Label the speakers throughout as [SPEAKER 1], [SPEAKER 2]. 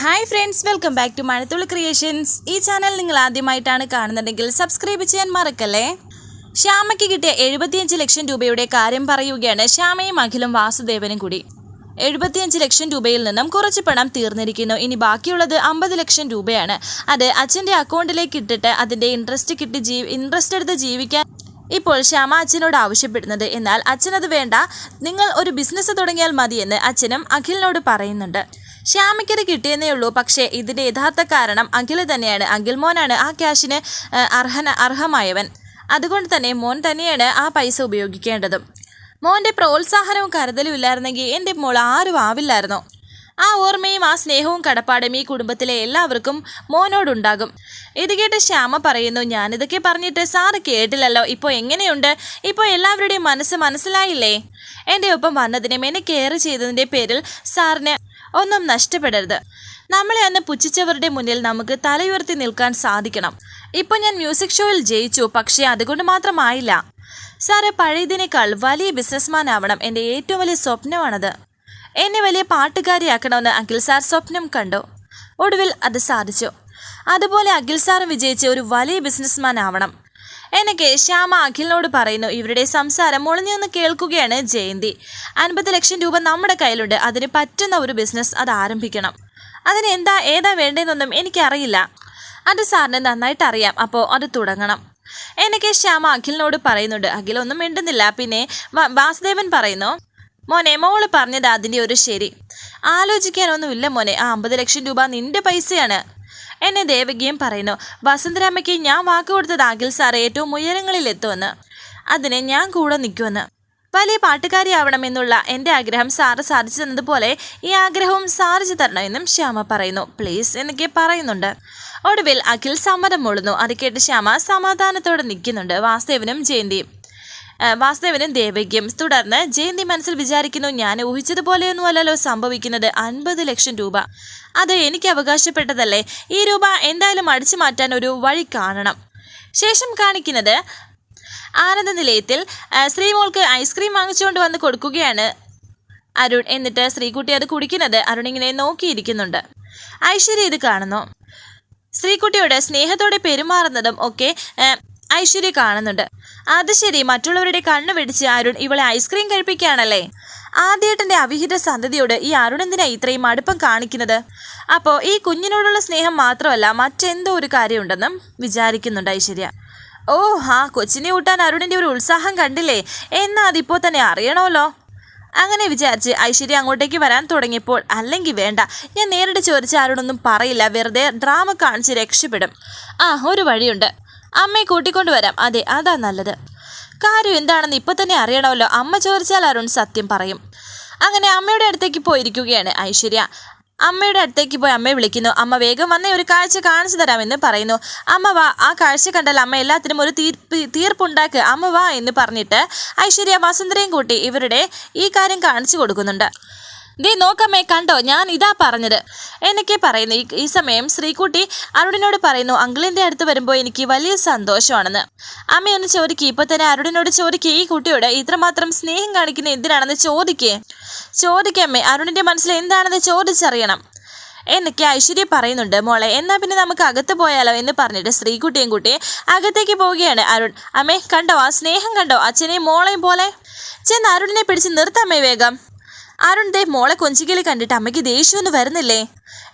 [SPEAKER 1] Hi friends welcome back to Mazhathulli creations ഈ channel നിങ്ങൾ ആദ്യമായിട്ടാണ് കാണുന്നുണ്ടെങ്കിൽ സബ്സ്ക്രൈബ് ചെയ്യാൻ മറക്കല്ലേ? ശ്യാമയ്ക്ക് കിട്ടിയ എഴുപത്തിയഞ്ച് ലക്ഷം രൂപയുടെ കാര്യം പറയുകയാണ് ശ്യാമയും അഖിലും വാസുദേവനും കൂടി. എഴുപത്തിയഞ്ച് ലക്ഷം രൂപയിൽ നിന്നും കുറച്ച് പണം തീർന്നിരിക്കുന്നു. ഇനി ബാക്കിയുള്ളത് അമ്പത് ലക്ഷം രൂപയാണ്. അത് അച്ഛന്റെ അക്കൗണ്ടിലേക്ക് ഇട്ടിട്ട് അതിന്റെ ഇൻട്രസ്റ്റ് കിട്ടി ജീ ഇൻട്രസ്റ്റ് എടുത്ത് ജീവിക്കാൻ ഇപ്പോൾ ശ്യാമ അച്ഛനോട് ആവശ്യപ്പെടുന്നത്. എന്നാൽ അച്ഛനത് വേണ്ട. നിങ്ങൾ ഒരു ബിസിനസ് തുടങ്ങിയാൽ മതിയെന്ന് അച്ഛനും അഖിലിനോട് പറയുന്നുണ്ട്. ശ്യാമയ്ക്കത് കിട്ടിയെന്നേ ഉള്ളൂ. പക്ഷേ ഇതിന്റെ യഥാർത്ഥ കാരണം അഖിൽ തന്നെയാണ്. അഖിൽ മോനാണ് ആ ക്യാഷിന് അർഹന അർഹമായവൻ. അതുകൊണ്ട് തന്നെ മോൻ തന്നെയാണ് ആ പൈസ ഉപയോഗിക്കേണ്ടതും. മോന്റെ പ്രോത്സാഹനവും കരുതലും ഇല്ലായിരുന്നെങ്കിൽ എന്റെ മോൾ ആരും ആവില്ലായിരുന്നു? ആ ഓർമ്മയും ആ സ്നേഹവും കടപ്പാടും ഈ കുടുംബത്തിലെ എല്ലാവർക്കും മോനോടുണ്ടാകും. ഇത് കേട്ട് ശ്യാമ പറയുന്നു ഞാനിതൊക്കെ പറഞ്ഞിട്ട് സാറ് കേട്ടില്ലല്ലോ. ഇപ്പോൾ എങ്ങനെയുണ്ട്? ഇപ്പോൾ എല്ലാവരുടെയും മനസ്സ് മനസ്സിലായില്ലേ? എന്റെ ഒപ്പം വന്നതിനും എന്നെ കെയർ ചെയ്തതിന്റെ പേരിൽ സാറിന് ഒന്നും നഷ്ടപ്പെടരുത്. നമ്മളെ അന്ന് പുച്ഛിച്ചവരുടെ മുന്നിൽ നമുക്ക് തലയുയർത്തി നിൽക്കാൻ സാധിക്കണം. ഇപ്പോൾ ഞാൻ മ്യൂസിക് ഷോയിൽ ജയിച്ചു പക്ഷേ അതുകൊണ്ട് മാത്രമായില്ല. സാറ് പഴയതിനേക്കാൾ വലിയ ബിസിനസ്മാൻ ആവണം എന്റെ ഏറ്റവും വലിയ സ്വപ്നമാണത്. എന്നെ വലിയ പാട്ടുകാരിയാക്കണമെന്ന് അഖിൽ സാർ സ്വപ്നം കണ്ടു. ഒടുവിൽ അത് സാധിച്ചു. അതുപോലെ അഖിൽ സാറും വിജയിച്ച് ഒരു വലിയ ബിസിനസ്മാൻ ആവണം. എനിക്ക് ശ്യാമ അഖിലിനോട് പറയുന്നു. ഇവരുടെ സംസാരം മുളഞ്ഞൊന്ന് കേൾക്കുകയാണ് ജയന്തി. അൻപത് ലക്ഷം രൂപ നമ്മുടെ കയ്യിലുണ്ട്. അതിന് പറ്റുന്ന ഒരു ബിസിനസ് അത് ആരംഭിക്കണം. അതിന് എന്താ ഏതാ വേണ്ടതെന്നൊന്നും എനിക്കറിയില്ല. അത് സാറിന് നന്നായിട്ട് അറിയാം. അപ്പോൾ അത് തുടങ്ങണം. എന്നൊക്കെ ശ്യാമ അഖിലിനോട് പറയുന്നുണ്ട്. അഖിലൊന്നും മിണ്ടുന്നില്ല. പിന്നെ വാസുദേവൻ പറയുന്നു മോനെ മോൾ പറഞ്ഞത് അതിന്റെ ഒരു ശരി. ആലോചിക്കാനൊന്നുമില്ല മോനെ. ആ അമ്പത് ലക്ഷം രൂപ നിന്റെ പൈസയാണ്. എന്നെ ദേവകിയും പറയുന്നു വസുന്ധരാമയ്ക്ക് ഞാൻ വാക്ക് കൊടുത്തത് അഖിൽ സാർ ഏറ്റവും ഉയരങ്ങളിൽ എത്തുമെന്ന്. അതിന് ഞാൻ കൂടെ നിൽക്കുമെന്ന്. വലിയ പാട്ടുകാരിയാവണമെന്നുള്ള എന്റെ ആഗ്രഹം സാറ് സാധിച്ചു തന്നതുപോലെ ഈ ആഗ്രഹവും സാധിച്ചു തരണമെന്നും ശ്യാമ പറയുന്നു. പ്ലീസ് എന്നൊക്കെ പറയുന്നുണ്ട്. ഒടുവിൽ അഖിൽ സമ്മതം മൂളുന്നു. അത് കേട്ട് ശ്യാമ സമാധാനത്തോടെ നിൽക്കുന്നുണ്ട്. വാസുദേവനും ജയന്തിയും. വാസുദേവനും ദേവയ്ക്കും. തുടർന്ന് ജയന്തി മനസ്സിൽ വിചാരിക്കുന്നു ഞാൻ ഊഹിച്ചതുപോലെയൊന്നുമല്ലല്ലോ സംഭവിക്കുന്നത്. അൻപത് ലക്ഷം രൂപ. അത് എനിക്ക് അവകാശപ്പെട്ടതല്ലേ? ഈ രൂപ എന്തായാലും അടിച്ചു മാറ്റാൻ ഒരു വഴി കാണണം. ശേഷം കാണിക്കുന്നത് ആനന്ദ നിലയത്തിൽ ശ്രീമോൾക്ക് ഐസ്ക്രീം വാങ്ങിച്ചുകൊണ്ട് വന്ന് കൊടുക്കുകയാണ് അരുൺ. എന്നിട്ട് ശ്രീകുട്ടി അത് കുടിക്കുന്നത് അരുൺ ഇങ്ങനെ നോക്കിയിരിക്കുന്നുണ്ട്. ഐശ്വര്യ ഇത് കാണുന്നു. ശ്രീകുട്ടിയോട് സ്നേഹത്തോടെ പെരുമാറുന്നതും ഒക്കെ ഐശ്വര്യ കാണുന്നുണ്ട്. അത് ശരി മറ്റുള്ളവരുടെ കണ്ണു പിടിച്ച് അരുൺ ഇവളെ ഐസ്ക്രീം കഴിപ്പിക്കുകയാണല്ലേ? ആദ്യേട്ടന്റെ അവിഹിത സന്തതിയോട് ഈ അരുൺ എന്തിനാ ഇത്രയും അടുപ്പം കാണിക്കുന്നത്? അപ്പോൾ ഈ കുഞ്ഞിനോടുള്ള സ്നേഹം മാത്രമല്ല മറ്റെന്തോ ഒരു കാര്യമുണ്ടെന്നും വിചാരിക്കുന്നുണ്ട് ഐശ്വര്യ. ഓ ആ കൊച്ചിനെ കൂട്ടാൻ അരുണിന്റെ ഒരു ഉത്സാഹം കണ്ടില്ലേ? എന്നാ അതിപ്പോൾ തന്നെ അറിയണമല്ലോ. അങ്ങനെ വിചാരിച്ച് ഐശ്വര്യ അങ്ങോട്ടേക്ക് വരാൻ തുടങ്ങിയപ്പോൾ അല്ലെങ്കിൽ വേണ്ട ഞാൻ നേരിട്ട് ചോദിച്ച ആരോടൊന്നും പറയില്ല വെറുതെ ഡ്രാമ കാണിച്ച് രക്ഷപ്പെടും. ആ ഒരു വഴിയുണ്ട്. അമ്മയെ കൂട്ടിക്കൊണ്ട് വരാം അതെ അതാ നല്ലത്. കാര്യം എന്താണെന്ന് ഇപ്പം തന്നെ അറിയണമല്ലോ. അമ്മ ചോദിച്ചാൽ അരുൺ സത്യം പറയും. അങ്ങനെ അമ്മയുടെ അടുത്തേക്ക് പോയിരിക്കുകയാണ് ഐശ്വര്യ. അമ്മയുടെ അടുത്തേക്ക് പോയി അമ്മയെ വിളിക്കുന്നു. അമ്മ വേഗം വന്നേ ഒരു കാഴ്ച കാണിച്ചു തരാമെന്ന് പറയുന്നു. അമ്മ വാ ആ കാഴ്ച കണ്ടാൽ അമ്മ എല്ലാത്തിനും ഒരു തീർപ്പ് തീർപ്പുണ്ടാക്ക്. അമ്മ വാ എന്ന് പറഞ്ഞിട്ട് ഐശ്വര്യ വസുന്ധരയും കൂട്ടി ഇവരുടെ ഈ കാര്യം കാണിച്ചു കൊടുക്കുന്നുണ്ട്. ദേ നോക്കമ്മേ കണ്ടോ? ഞാൻ ഇതാ പറഞ്ഞത്. എന്നൊക്കെ പറയുന്നു. ഈ സമയം ശ്രീകുട്ടി അരുണിനോട് പറയുന്നു അങ്കിളിന്റെ അടുത്ത് വരുമ്പോൾ എനിക്ക് വലിയ സന്തോഷമാണെന്ന്. അമ്മയൊന്ന് ചോദിക്കുക ഇപ്പോൾ തന്നെ അരുണിനോട് ചോദിക്കുക ഈ കുട്ടിയോട് ഇത്രമാത്രം സ്നേഹം കാണിക്കുന്ന എന്തിനാണെന്ന് ചോദിക്കേ. ചോദിക്കമ്മേ അരുണിന്റെ മനസ്സിൽ എന്താണെന്ന് ചോദിച്ചറിയണം. എന്നൊക്കെ ഐശ്വര്യ പറയുന്നുണ്ട്. മോളെ എന്നാൽ പിന്നെ നമുക്ക് അകത്ത് പോയാലോ എന്ന് പറഞ്ഞിട്ട് ശ്രീകുട്ടിയും കുട്ടി അകത്തേക്ക് പോവുകയാണ് അരുൺ. അമ്മേ കണ്ടോ? ആ സ്നേഹം കണ്ടോ? അച്ഛനെയും മോളെയും പോലെ. ചെന്ന് അരുണിനെ പിടിച്ച് നിർത്തമ്മേ വേഗം. അരുൺ ദേവ് മോളെ കൊഞ്ചിക്കൽ കണ്ടിട്ട് അമ്മയ്ക്ക് ദേഷ്യമൊന്നും വരുന്നില്ലേ?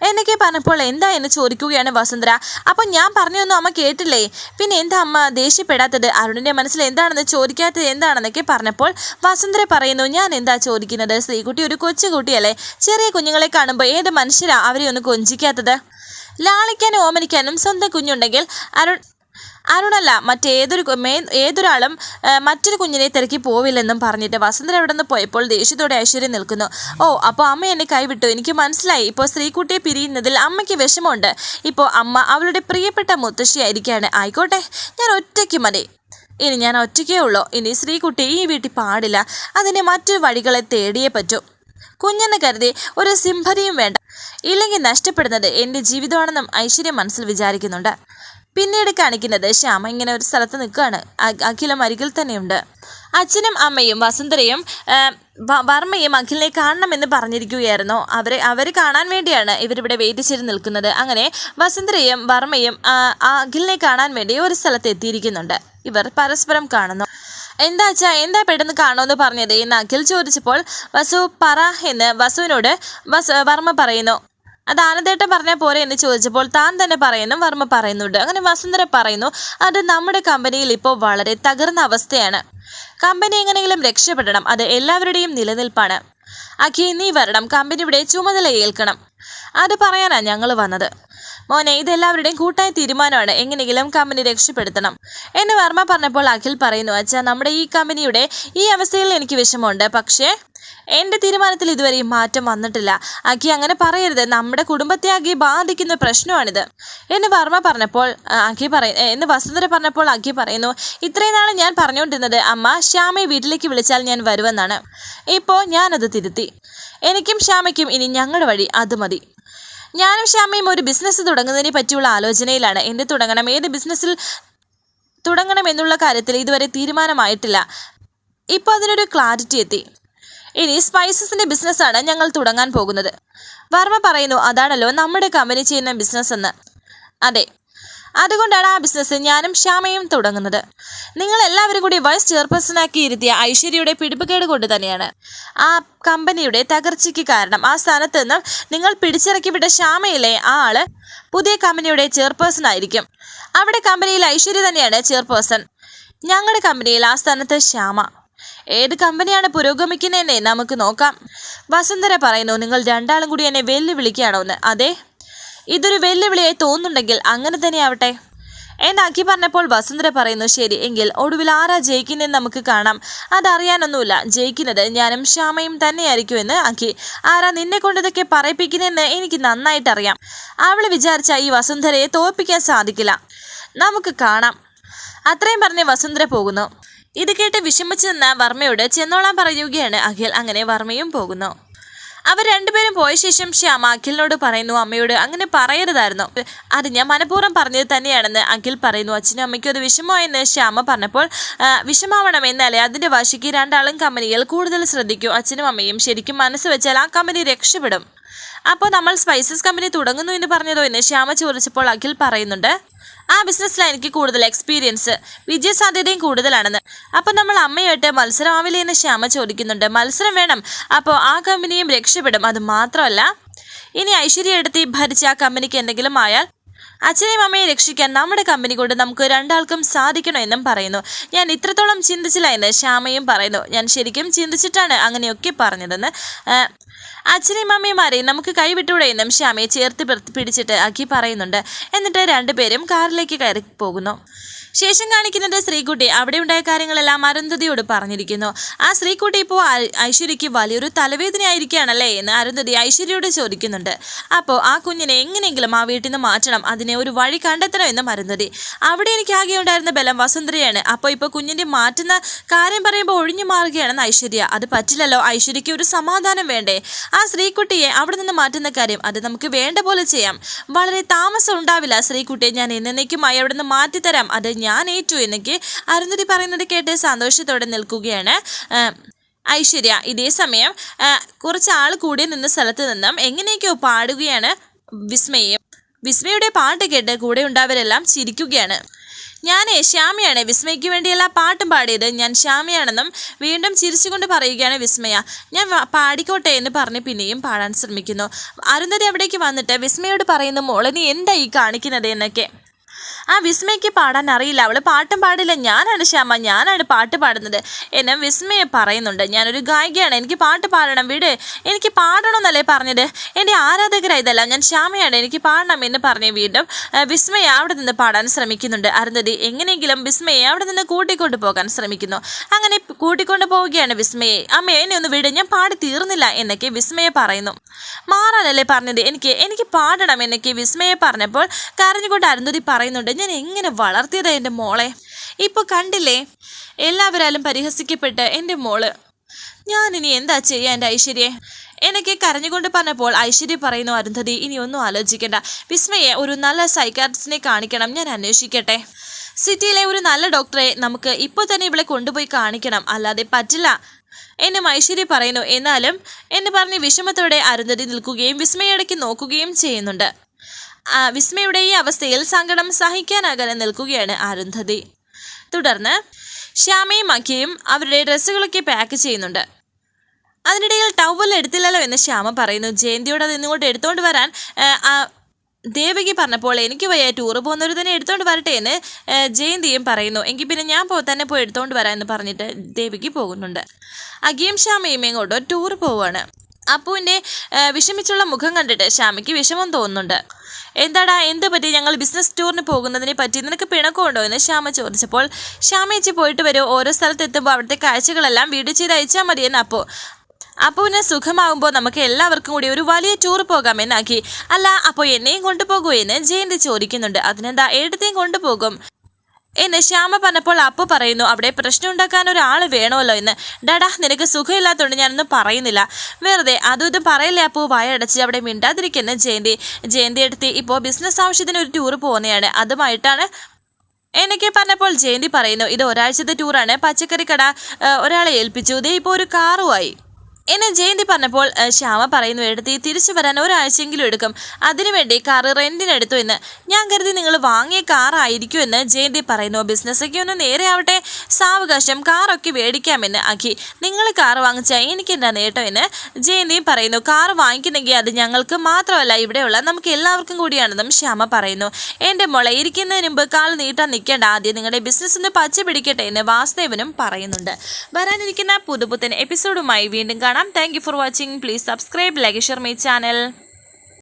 [SPEAKER 1] എന്നൊക്കെ പറഞ്ഞപ്പോൾ എന്താ എന്ന് ചോദിക്കുകയാണ് വസുന്ധര. അപ്പം ഞാൻ പറഞ്ഞൊന്നും അമ്മ കേട്ടില്ലേ? പിന്നെ എന്താ അമ്മ ദേഷ്യപ്പെടാത്തത്? അരുണിന്റെ മനസ്സിൽ എന്താണെന്ന് ചോദിക്കാത്തത് എന്താണെന്നൊക്കെ പറഞ്ഞപ്പോൾ വസുന്ധര പറയുന്നു ഞാൻ എന്താ ചോദിക്കുന്നത്? സ്ത്രീകുട്ടി ഒരു കൊച്ചുകുട്ടിയല്ലേ? ചെറിയ കുഞ്ഞുങ്ങളെ കാണുമ്പോൾ ഏത് മനുഷ്യരാ അവരെ ഒന്ന് കൊഞ്ചിക്കാത്തത്? ലാളിക്കാനും ഓമനിക്കാനും സ്വന്തം കുഞ്ഞുണ്ടെങ്കിൽ അരുൺ അരുണല്ല മറ്റേതൊരു ഏതൊരാളും മറ്റൊരു കുഞ്ഞിനെ തിരക്കി പോവില്ലെന്നും പറഞ്ഞിട്ട് വസന്തര അവിടെ നിന്ന് പോയപ്പോൾ ദേഷ്യത്തോടെ ഐശ്വര്യം നിൽക്കുന്നു. ഓ അപ്പോൾ അമ്മ എന്നെ കൈവിട്ടു. എനിക്ക് മനസ്സിലായി. ഇപ്പോൾ സ്ത്രീക്കുട്ടിയെ പിരിയുന്നതിൽ അമ്മയ്ക്ക് വിഷമമുണ്ട്. ഇപ്പോൾ അമ്മ അവളുടെ പ്രിയപ്പെട്ട മുത്തശ്ശിയായിരിക്കുകയാണ് ആയിക്കോട്ടെ ഞാൻ ഒറ്റയ്ക്ക് മതി. ഇനി ഞാൻ ഒറ്റയ്ക്കേ ഉള്ളൂ. ഇനി സ്ത്രീക്കുട്ടി ഈ വീട്ടിൽ പാടില്ല. അതിന് മറ്റു വഴികളെ തേടിയേ പറ്റൂ. കുഞ്ഞെന്ന് കരുതി ഒരു സിംഹരിയും വേണ്ട. ഇല്ലെങ്കിൽ നഷ്ടപ്പെടുന്നത് എന്റെ ജീവിതമാണെന്നും ഐശ്വര്യം മനസ്സിൽ വിചാരിക്കുന്നുണ്ട്. പിന്നീട് കാണിക്കുന്നത് ശ്യാമ ഇങ്ങനെ ഒരു സ്ഥലത്ത് നിൽക്കുകയാണ്. അഖില അരികിൽ തന്നെയുണ്ട്. അച്ഛനും അമ്മയും വസുന്ധരയും വർമ്മയും അഖിലിനെ കാണണമെന്ന് പറഞ്ഞിരിക്കുകയായിരുന്നു. അവരെ അവർ കാണാൻ വേണ്ടിയാണ് ഇവരിവിടെ വെയിറ്റ് ചെയ്ത് നിൽക്കുന്നത്. അങ്ങനെ വസുന്ധരയും വർമ്മയും അഖിലിനെ കാണാൻ വേണ്ടി ഒരു സ്ഥലത്ത് എത്തിയിരിക്കുന്നുണ്ട്. ഇവർ പരസ്പരം കാണുന്നു. എന്താ അച്ഛാ എന്താ പെട്ടെന്ന് കാണുമെന്ന് പറഞ്ഞത്? എന്ന് അഖിൽ ചോദിച്ചപ്പോൾ വസു പറ എന്ന് വസുവിനോട് വസു വർമ്മ പറയുന്നു. അത് ആനന്ദേട്ടൻ പറഞ്ഞാൽ പോരെ എന്ന് ചോദിച്ചപ്പോൾ താൻ തന്നെ പറയുന്നു വർമ്മ പറയുന്നുണ്ട്. അങ്ങനെ വസുന്ധര പറയുന്നു അത് നമ്മുടെ കമ്പനിയിൽ ഇപ്പോൾ വളരെ തകർന്ന അവസ്ഥയാണ്. കമ്പനി എങ്ങനെയെങ്കിലും രക്ഷപ്പെടണം അത് എല്ലാവരുടെയും നിലനിൽപ്പാണ്. അഖി നീ വരണം കമ്പനിയുടെ ചുമതല ഏൽക്കണം. അത് പറയാനാണ് ഞങ്ങൾ വന്നത്. മോനെ ഇതെല്ലാവരുടെയും കൂട്ടായ തീരുമാനമാണ് എങ്ങനെയെങ്കിലും കമ്പനി രക്ഷപ്പെടുത്തണം. എന്ന് വർമ്മ പറഞ്ഞപ്പോൾ അഖിൽ പറയുന്നു അച്ഛാ നമ്മുടെ ഈ കമ്പനിയുടെ ഈ അവസ്ഥയിൽ എനിക്ക് വിഷമമുണ്ട്. പക്ഷേ എന്റെ തീരുമാനത്തിൽ ഇതുവരെയും മാറ്റം വന്നിട്ടില്ല. അഖി അങ്ങനെ പറയരുത്. നമ്മുടെ കുടുംബത്തെ അഖി ബാധിക്കുന്ന പ്രശ്നമാണിത്. എന്ന് വർമ്മ പറഞ്ഞപ്പോൾ അഖി പറയ എന്ന് വസുന്ധര പറഞ്ഞപ്പോൾ അഖി പറയുന്നു ഇത്രയും നാൾ ഞാൻ പറഞ്ഞുകൊണ്ടിരുന്നത് അമ്മ ശ്യാമയെ വീട്ടിലേക്ക് വിളിച്ചാൽ ഞാൻ വരുമെന്നാണ്. ഇപ്പോൾ ഞാനത് തിരുത്തി. എനിക്കും ശ്യാമയ്ക്കും ഇനി ഞങ്ങളുടെ വഴി അത് മതി. ഞാനും ശ്യാമയും ഒരു ബിസിനസ് തുടങ്ങുന്നതിനെ പറ്റിയുള്ള ആലോചനയിലാണ്. എന്ത് തുടങ്ങണം? ഏത് ബിസിനസ്സിൽ തുടങ്ങണം എന്നുള്ള കാര്യത്തിൽ ഇതുവരെ തീരുമാനമായിട്ടില്ല. ഇപ്പോൾ അതിനൊരു ക്ലാരിറ്റി എത്തി. ഇനി സ്പൈസസിന്റെ ബിസിനസ്സാണ് ഞങ്ങൾ തുടങ്ങാൻ പോകുന്നത്. വർമ്മ പറയുന്നു അതാണല്ലോ നമ്മുടെ കമ്പനി ചെയ്യുന്ന ബിസിനസ് എന്ന്. അതെ. അതുകൊണ്ടാണ് ആ ബിസിനസ് ഞാനും ശ്യാമയും തുടങ്ങുന്നത്. നിങ്ങൾ എല്ലാവരും കൂടി വൈസ് ചെയർപേഴ്സണാക്കി ഇരുത്തിയ ഐശ്വര്യയുടെ പിടിപ്പുകേട് കൊണ്ട് തന്നെയാണ് ആ കമ്പനിയുടെ തകർച്ചയ്ക്ക് കാരണം. ആ സ്ഥാനത്ത് നിന്നും നിങ്ങൾ പിടിച്ചിറക്കി വിട്ട ശ്യാമയിലെ ആ ആൾ പുതിയ കമ്പനിയുടെ ചെയർപേഴ്സൺ ആയിരിക്കും. അവിടെ കമ്പനിയിൽ ഐശ്വര്യ തന്നെയാണ് ചെയർപേഴ്സൺ. ഞങ്ങളുടെ കമ്പനിയിൽ ആ സ്ഥാനത്ത് ശ്യാമ. ഏത് കമ്പനിയാണ് പുരോഗമിക്കുന്നതെന്നേ നമുക്ക് നോക്കാം. വസുന്ധര പറയുന്നു നിങ്ങൾ രണ്ടാളും കൂടി എന്നെ വെല്ലുവിളിക്കുകയാണോ എന്ന്? അതെ. ഇതൊരു വെല്ലുവിളിയായി തോന്നുന്നുണ്ടെങ്കിൽ അങ്ങനെ തന്നെ ആവട്ടെ. എന്ന് അഖി പറഞ്ഞപ്പോൾ വസുന്ധര പറയുന്നു ശരി എങ്കിൽ ഒടുവിൽ ആരാ ജയിക്കുന്നതെന്ന് നമുക്ക് കാണാം. അതറിയാനൊന്നുമില്ല. ജയിക്കുന്നത് ഞാനും ശ്യാമയും തന്നെയായിരിക്കുമെന്ന് അഖി ആരാ നിന്നെ കൊണ്ടതൊക്കെ പറയിപ്പിക്കുന്നതെന്ന് എനിക്ക് നന്നായിട്ടറിയാം അവൾ വിചാരിച്ച ഈ വസുന്ധരയെ തോൽപ്പിക്കാൻ സാധിക്കില്ല. നമുക്ക് കാണാം. അത്രയും പറഞ്ഞ് വസുന്ധര പോകുന്നു. ഇത് കേട്ട് വിഷമിച്ചു നിന്ന വർമ്മയോട് ചെന്നോളാൻ പറയുകയാണ് അഖിൽ. അങ്ങനെ വർമ്മയും പോകുന്നു. അവർ രണ്ടുപേരും പോയ ശേഷം ശ്യാമ അഖിലിനോട് പറയുന്നു അമ്മയോട് അങ്ങനെ പറയരുതായിരുന്നു. അത് ഞാൻ മനഃപൂർവം പറഞ്ഞത് തന്നെയാണെന്ന് അഖിൽ പറയുന്നു. അച്ഛനും അമ്മയ്ക്കും അത് വിഷമമായെന്ന് ശ്യാമ പറഞ്ഞപ്പോൾ "ആ, വിഷമാവണം എന്നാലേ അതിന്റെ വാശിക്ക് രണ്ടാളും കമ്പനിയിൽ കൂടുതൽ ശ്രദ്ധിക്കൂ. അച്ഛനും അമ്മയും ശരിക്കും മനസ്സ് വെച്ചാൽ ആ കമ്പനി രക്ഷപ്പെടും. അപ്പോൾ നമ്മൾ സ്പൈസസ് കമ്പനി തുടങ്ങുന്നു എന്ന് പറഞ്ഞതോ എന്ന് ശ്യാമ ചോദിച്ചപ്പോൾ അഖിൽ പറയുന്നുണ്ട് ആ ബിസിനസ്സിലാണ് എനിക്ക് കൂടുതൽ എക്സ്പീരിയൻസ് വിജയസാധ്യതയും കൂടുതലാണെന്ന്. അപ്പം നമ്മൾ അമ്മയായിട്ട് മത്സരം ആവില്ലേ എന്ന് ശ്യാമ ചോദിക്കുന്നുണ്ട്. മത്സരം വേണം. അപ്പോൾ ആ കമ്പനിയും രക്ഷപ്പെടും. അത് മാത്രമല്ല ഇനി ഐശ്വര്യ എടുത്തി ഭരിച്ച ആ കമ്പനിക്ക് എന്തെങ്കിലും ആയാൽ അച്ഛനെയും അമ്മയെ രക്ഷിക്കാൻ നമ്മുടെ കമ്പനി കൊണ്ട് നമുക്ക് രണ്ടാൾക്കും സാധിക്കണമെന്നും പറയുന്നു. ഞാൻ ഇത്രത്തോളം ചിന്തിച്ചില്ല എന്ന് ശ്യാമയും പറയുന്നു. ഞാൻ ശരിക്കും ചിന്തിച്ചിട്ടാണ് അങ്ങനെയൊക്കെ പറഞ്ഞതെന്ന്. അച്ഛനെയും അമ്മയുമാരെയും നമുക്ക് കൈവിട്ടൂടെ എന്നും ശ്യാമയെ ചേർത്ത് പിടി- പിടിച്ചിട്ട് അഖി പറയുന്നുണ്ട്. എന്നിട്ട് രണ്ടുപേരും കാറിലേക്ക് കയറി പോകുന്നു. ശേഷം കാണിക്കുന്നത് ശ്രീകുട്ടി. അവിടെ ഉണ്ടായ കാര്യങ്ങളെല്ലാം അരുന്ധതിയോട് പറഞ്ഞിരിക്കുന്നു. ആ ശ്രീകുട്ടി ഇപ്പോൾ ഐശ്വര്യക്ക് വലിയൊരു തലവേദനയായിരിക്കുകയാണല്ലേ എന്ന് അരുന്ധതി ഐശ്വര്യയോട് ചോദിക്കുന്നുണ്ട്. അപ്പോൾ ആ കുഞ്ഞിനെ എങ്ങനെയെങ്കിലും ആ വീട്ടിൽ നിന്ന് മാറ്റണം. അതിനെ ഒരു വഴി കണ്ടെത്തണമെന്നും അരുന്ധതി. അവിടെ എനിക്ക് ആകെ ഉണ്ടായിരുന്ന ബലം വസുന്ധരയാണ്. അപ്പോൾ ഇപ്പോൾ കുഞ്ഞിന്റെ മാറ്റുന്ന കാര്യം പറയുമ്പോൾ ഒഴിഞ്ഞു മാറുകയാണെന്ന് ഐശ്വര്യ. അത് പറ്റില്ലല്ലോ. ഐശ്വര്യയ്ക്ക് ഒരു സമാധാനം വേണ്ടേ? ആ ശ്രീകുട്ടിയെ അവിടെ നിന്ന് മാറ്റുന്ന കാര്യം അത് നമുക്ക് വേണ്ട പോലെ ചെയ്യാം. വളരെ താമസം ഉണ്ടാവില്ല. ശ്രീകുട്ടിയെ ഞാൻ എന്നേക്കുമായി അവിടെ നിന്ന് മാറ്റിത്തരാം. അത് ഞാൻ ഏറ്റു എന്നൊക്കെ അരുന്ധതി പറയുന്നത് കേട്ട് സന്തോഷത്തോടെ നിൽക്കുകയാണ്. ഐശ്വര്യ ഇതേ സമയം കുറച്ച് ആൾ കൂടി നിന്ന സ്ഥലത്ത് നിന്നും എങ്ങനെയൊക്കെയോ പാടുകയാണ് വിസ്മയം. വിസ്മയുടെ പാട്ട് കേട്ട് കൂടെ ഉണ്ടാവരെല്ലാം ചിരിക്കുകയാണ്. ഞാനേ ശ്യാമയാണ് വിസ്മയ്ക്ക് വേണ്ടിയല്ല പാട്ടും പാടിയത്. ഞാൻ ശ്യാമയാണെന്നും വീണ്ടും ചിരിച്ചുകൊണ്ട് പറയുകയാണ് വിസ്മയ. ഞാൻ പാടിക്കോട്ടെ എന്ന് പറഞ്ഞ് പിന്നെയും പാടാൻ ശ്രമിക്കുന്നു. അരുന്ധതി അവിടേക്ക് വന്നിട്ട് വിസ്മയോട് പറയുന്നു മോളെ നീ എന്താ ഈ കാണിക്കുന്നത്? എന്നൊക്കെ. ആ വിസ്മയ്ക്ക് പാടാൻ അറിയില്ല. അവൾ പാട്ടും പാടില്ല. ഞാനാണ് ശ്യാമ. ഞാനാണ് പാട്ട് പാടുന്നത്. എന്നെ വിസ്മയെ പറയുന്നുണ്ട്. ഞാനൊരു ഗായികയാണ്. എനിക്ക് പാട്ട് പാടണം. വിട്. എനിക്ക് പാടണമെന്നല്ലേ പറഞ്ഞത്? എന്റെ ആരാധകരായി ഇതല്ല. ഞാൻ ശ്യാമയാണ്. എനിക്ക് പാടണം എന്ന് പറഞ്ഞ് വീണ്ടും വിസ്മയ അവിടെ നിന്ന് പാടാൻ ശ്രമിക്കുന്നുണ്ട്. അരുന്ധതി എങ്ങനെയെങ്കിലും വിസ്മയെ അവിടെ നിന്ന് കൂട്ടിക്കൊണ്ടു പോകാൻ ശ്രമിക്കുന്നു. അങ്ങനെ കൂട്ടിക്കൊണ്ടു പോവുകയാണ് വിസ്മയെ. അമ്മയെ എന്നെ ഒന്ന് വിട്. ഞാൻ പാടി തീർന്നില്ല എന്നൊക്കെ വിസ്മയെ പറയുന്നു. മാറാനല്ലേ പറഞ്ഞത്? എനിക്ക് എനിക്ക് പാടണം എന്നൊക്കെ വിസ്മയെ പറഞ്ഞപ്പോൾ കരഞ്ഞുകൊണ്ട് അരുന്ധതി പറയുന്നുണ്ട് ഞാൻ എങ്ങനെ വളർത്തിയതാ എന്റെ മോളെ? ഇപ്പോൾ കണ്ടില്ലേ? എല്ലാവരാലും പരിഹസിക്കപ്പെട്ട് എന്റെ മോൾ. ഞാൻ ഇനി എന്താ ചെയ്യുക എന്റെ ഐശ്വര്യയെ എനിക്ക് കരഞ്ഞുകൊണ്ട് പറഞ്ഞപ്പോൾ ഐശ്വര്യ പറയുന്നു അരുന്ധതി ഇനി ഒന്നും ആലോചിക്കേണ്ട. വിസ്മയെ ഒരു നല്ല സൈക്കാട്രിസ്റ്റിനെ കാണിക്കണം. ഞാൻ അന്വേഷിക്കട്ടെ. സിറ്റിയിലെ ഒരു നല്ല ഡോക്ടറെ നമുക്ക് ഇപ്പോൾ തന്നെ ഇവിടെ കൊണ്ടുപോയി കാണിക്കണം. അല്ലാതെ പറ്റില്ല. എന്നെ ഐശ്വര്യ പറയുന്നു. എന്നാലും എന്ന് പറഞ്ഞ് വിഷമത്തോടെ അരുന്ധതി നിൽക്കുകയും വിസ്മയടയ്ക്ക് നോക്കുകയും ചെയ്യുന്നുണ്ട്. വിസ്മയുടെ ഈ അവസ്ഥയിൽ സങ്കടം സഹിക്കാനാകാതെ നിൽക്കുകയാണ് അരുന്ധതി. തുടർന്ന് ശ്യാമയും അഖിയും അവരുടെ ഡ്രസ്സുകളൊക്കെ പാക്ക് ചെയ്യുന്നുണ്ട്. അതിനിടയിൽ ടവൽ എടുത്തില്ലല്ലോ എന്ന് ശ്യാമ പറയുന്നു. ജയന്തിയോട് അത് ഇന്നുകൊണ്ട് എടുത്തുകൊണ്ട് വരാൻ ദേവകി പറഞ്ഞപ്പോൾ എനിക്ക് വയ്യ ടൂർ പോകുന്നവർ തന്നെ എടുത്തോണ്ട് വരട്ടെ എന്ന് ജയന്തിയും പറയുന്നു. എങ്കിൽ പിന്നെ ഞാൻ പോ തന്നെ പോയി എടുത്തുകൊണ്ട് വരാം എന്ന് പറഞ്ഞിട്ട് ദേവകി പോകുന്നുണ്ട്. അഖിയും ശ്യാമയും എങ്ങോട്ടോ ടൂർ പോവാണ്. അപ്പുവിന്റെ വിഷമിച്ചുള്ള മുഖം കണ്ടിട്ട് ശ്യാമയ്ക്ക് വിഷമം തോന്നുന്നുണ്ട്. എന്താടാ എന്ത് പറ്റി? ഞങ്ങൾ ബിസിനസ് ടൂറിന് പോകുന്നതിനെ പറ്റി നിനക്ക് പിണക്കമുണ്ടോ എന്ന് ശ്യാമ ചോദിച്ചപ്പോൾ ശ്യാമേച്ചി പോയിട്ട് വരും. ഓരോ സ്ഥലത്ത് എത്തുമ്പോൾ അവിടുത്തെ കാഴ്ചകളെല്ലാം വീഡിയോ ചെയ്ത് അയച്ചാൽ മതിയെന്ന് അപ്പോൾ അപ്പുവിന് സുഖമാകുമ്പോൾ നമുക്ക് എല്ലാവർക്കും കൂടി ഒരു വലിയ ടൂർ പോകാമെന്നാക്കി. അല്ല അപ്പോൾ എന്നെയും കൊണ്ടുപോകൂ എന്ന് ജയന്തി ചോദിക്കുന്നുണ്ട്. അതിനെന്താ ഏടത്തെയും കൊണ്ടുപോകും? എന്ന് ശ്യാമ പറഞ്ഞപ്പോൾ അപ്പു പറയുന്നു അവിടെ പ്രശ്നം ഉണ്ടാക്കാൻ ഒരാൾ വേണമല്ലോ എന്ന് ഡാടാ നിനക്ക് സുഖമില്ലാത്തതുകൊണ്ട് ഞാനൊന്നും പറയുന്നില്ല. വെറുതെ അതും ഇതും പറയില്ലേ അപ്പു വായടച്ച് അവിടെ മിണ്ടാതിരിക്കുന്ന ജയന്തി. ജയന്തി എടുത്ത് ഇപ്പോൾ ബിസിനസ് ആവശ്യത്തിന് ഒരു ടൂർ പോകുന്നതാണ് അതുമായിട്ടാണ് എനിക്ക് പറഞ്ഞപ്പോൾ ജയന്തി പറയുന്നു ഇത് ഒരാഴ്ചത്തെ ടൂറാണ് പച്ചക്കറി കട ഒരാളെ ഏൽപ്പിച്ചു. ദേ ഇപ്പോൾ ഒരു കാറുമായി എന്നെ ജയന്തി പറഞ്ഞപ്പോൾ ശ്യാമ പറയുന്നു എടുത്ത് തിരിച്ചു വരാൻ ഒരാഴ്ചയെങ്കിലും എടുക്കും. അതിനുവേണ്ടി കാർ റെന്റിനെടുത്തു എന്ന്. ഞാൻ കരുതി നിങ്ങൾ വാങ്ങിയ കാർ ആയിരിക്കും എന്ന് ജയന്തി പറയുന്നു. ബിസിനസ്സൊക്കെ ഒന്ന് നേരെ ആവട്ടെ. സാവകാശം കാറൊക്കെ മേടിക്കാമെന്ന് ആക്കി നിങ്ങൾ കാർ വാങ്ങിച്ചാൽ എനിക്ക് എന്താ നേട്ടം എന്ന് ജയന്തി പറയുന്നു. കാർ വാങ്ങിക്കുന്നെങ്കിൽ അത് ഞങ്ങൾക്ക് മാത്രമല്ല ഇവിടെയുള്ള നമുക്ക് എല്ലാവർക്കും കൂടിയാണെന്നും ശ്യാമ പറയുന്നു. എന്റെ മുള ഇരിക്കുന്നതിന് മുമ്പ് കാൽ നീട്ടാൻ നിൽക്കേണ്ട. ആദ്യം നിങ്ങളുടെ ബിസിനസ് ഒന്ന് പച്ച പിടിക്കട്ടെ എന്ന് വാസുദേവനും പറയുന്നുണ്ട്. വരാനിരിക്കുന്ന പുതുപുത്തൻ എപ്പിസോഡുമായി വീണ്ടും കാണാം. Thank you for watching please subscribe like share my channel